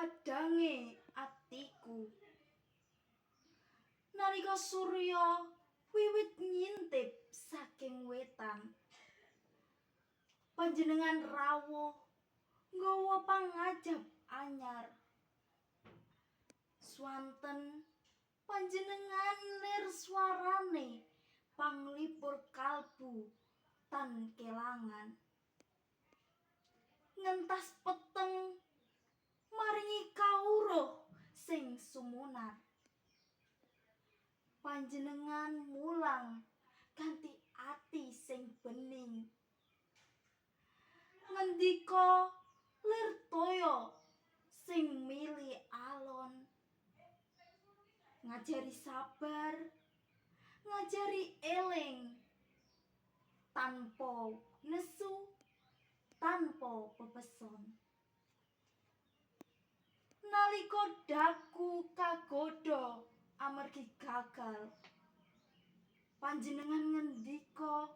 padange atiku. Nalika surya wiwit ngintip saking wetan panjenengan rawuh nggawa pangajab anyar. Swanten panjenengan lir swarane panglipur kalbu tan kelangan. Ngentas peteng maringi kawruh sing sumunar panjenengan mulang kanthi ati sing bening. Ngendika lir toya sing mili alon. Ngajari sabar ngajari eling tanpa nesu tanpa pepeson nalika daku kagodha amargi gagal. Panjenengan ngendika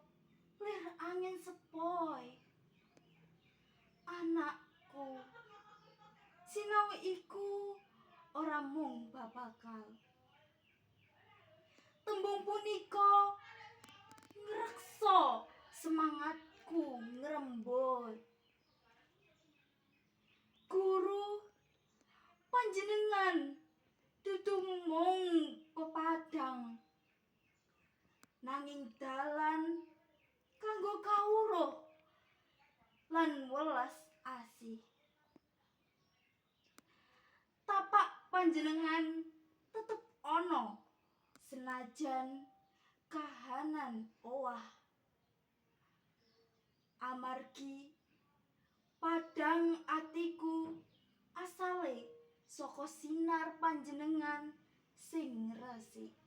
lir angin sepoi. Anakku sinau iku ora mung babakal tembung punika ngreksa semangatku ngrembug panjenengan dudu mung pepadang nanging dalan kanggo kawruh lan welas asih. Tapak panjenengan tetep ana senajan kahanan owah. Amargi saka sinar panjenengan sing resik